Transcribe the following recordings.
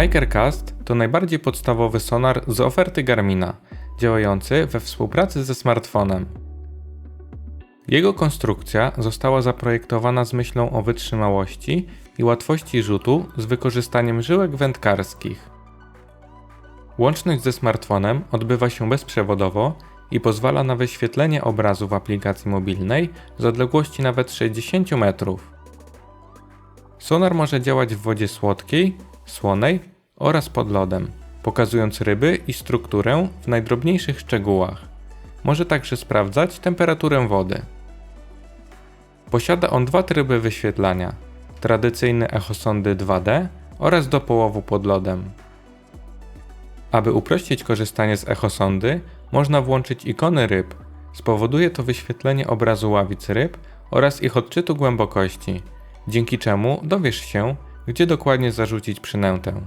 Striker Cast to najbardziej podstawowy sonar z oferty Garmina, działający we współpracy ze smartfonem. Jego konstrukcja została zaprojektowana z myślą o wytrzymałości i łatwości rzutu z wykorzystaniem żyłek wędkarskich. Łączność ze smartfonem odbywa się bezprzewodowo i pozwala na wyświetlenie obrazu w aplikacji mobilnej z odległości nawet 60 metrów. Sonar może działać w wodzie słodkiej, słonej oraz pod lodem, pokazując ryby i strukturę w najdrobniejszych szczegółach. Może także sprawdzać temperaturę wody. Posiada on dwa tryby wyświetlania: tradycyjne echosondy 2D oraz do połowu pod lodem. Aby uprościć korzystanie z echosondy, można włączyć ikony ryb. Spowoduje to wyświetlenie obrazu ławic ryb oraz ich odczytu głębokości, dzięki czemu dowiesz się, gdzie dokładnie zarzucić przynętę.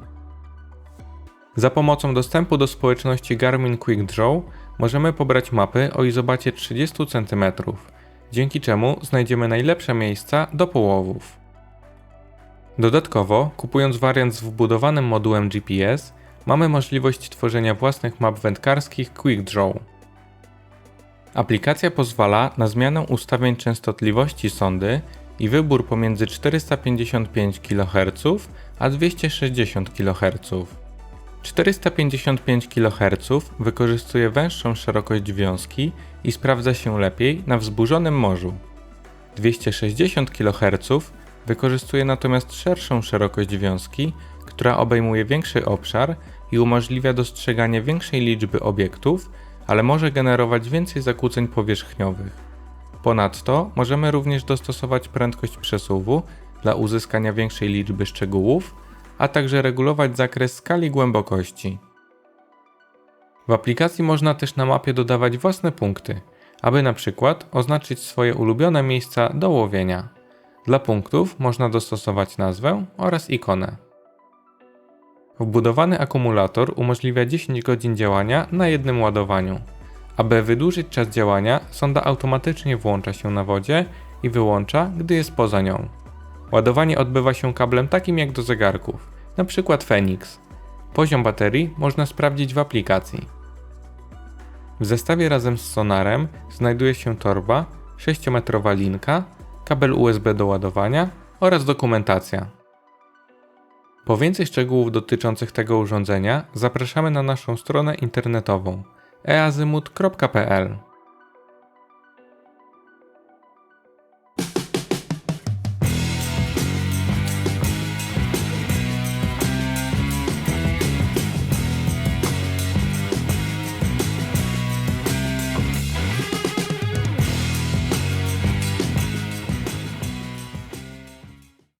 Za pomocą dostępu do społeczności Garmin Quick Draw możemy pobrać mapy o izobacie 30 cm, dzięki czemu znajdziemy najlepsze miejsca do połowów. Dodatkowo, kupując wariant z wbudowanym modułem GPS, mamy możliwość tworzenia własnych map wędkarskich Quick Draw. Aplikacja pozwala na zmianę ustawień częstotliwości sondy i wybór pomiędzy 455 kHz a 260 kHz. 455 kHz wykorzystuje węższą szerokość wiązki i sprawdza się lepiej na wzburzonym morzu. 260 kHz wykorzystuje natomiast szerszą szerokość wiązki, która obejmuje większy obszar i umożliwia dostrzeganie większej liczby obiektów, ale może generować więcej zakłóceń powierzchniowych. Ponadto możemy również dostosować prędkość przesuwu dla uzyskania większej liczby szczegółów, a także regulować zakres skali głębokości. W aplikacji można też na mapie dodawać własne punkty, aby na przykład oznaczyć swoje ulubione miejsca do łowienia. Dla punktów można dostosować nazwę oraz ikonę. Wbudowany akumulator umożliwia 10 godzin działania na jednym ładowaniu. Aby wydłużyć czas działania, sonda automatycznie włącza się na wodzie i wyłącza, gdy jest poza nią. Ładowanie odbywa się kablem takim jak do zegarków, np. Phoenix. Poziom baterii można sprawdzić w aplikacji. W zestawie razem z sonarem znajduje się torba, 6-metrowa linka, kabel USB do ładowania oraz dokumentacja. Po więcej szczegółów dotyczących tego urządzenia zapraszamy na naszą stronę internetową eazymut.pl